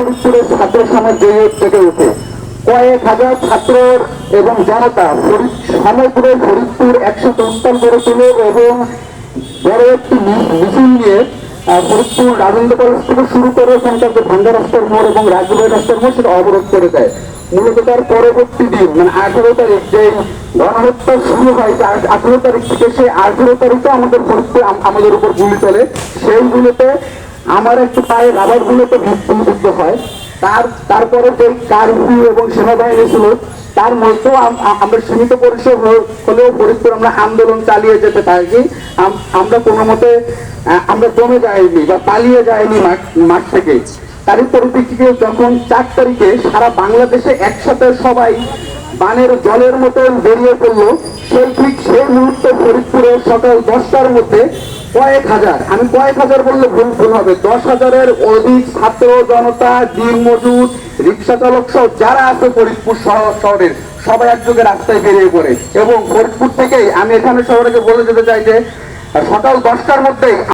ফরিদপুরের ছাত্র সমাজ জেগে জেগে ওঠে কয়েক হাজার ছাত্র এবং জনতা ফরিদ সমগ্র ফরিদপুর একসাথে উত্তাল করে তোলে এবং বড় একটি মিছিল নিয়ে ফরিদপুর রাজেন্দ্র কলেজ থেকে শুরু করে ওখানকার যে ভাঙ্গা রাস্তার মোড় এবং রাজবাড়ি রাস্তার মোড় সেটা অবরোধ করে দেয়। মূলত তার পরবর্তী দিন মানে আঠেরো তারিখ যে গণহত্যা শুরু হয় আঠেরো তারিখ থেকে সেই আঠেরো তারিখে আমাদের ফরিদপুর আমাদের উপর গুলি চলে। সেই সেইগুলোতে আমার একটু পায়ে রাবার গুলোতে বিদ্ধ হয়। তার, তারপরে যে কারফিউ এবং সেনাবাহিনী ছিল তার মধ্যেও আম- আম- আমরা সীমিত পরিসর হলেও ফরিদপুর আমরা আন্দোলন চালিয়ে যেতে আম- আমরা কোনো মতে আমরা জমে যাইনি বা পালিয়ে যাইনি মাঠ থেকে। তারই পরিপ্রেক্ষিতে যখন চার তারিখে সারা বাংলাদেশে একসাথে সবাই বানের জলের মতো বেরিয়ে পড়ল, সেই ঠিক সেই মুহূর্তে ফরিদপুরের সকাল দশটার মধ্যে কয়েক হাজার। আমি কয়েক হাজার বললে ভুল ভুল হবে। দশ হাজারের অধিক ছাত্র জনতা, দিন মজুর, রিক্সা চালক সহ যারা আছে ফরিদপুর শহর- শহরের, সবাই একযোগে রাস্তায় বেরিয়ে পড়ে। এবং ফরিদপুর থেকে আমি এখানে শহরে বলে যেতে চাই যে, সকাল দশটার মধ্যেই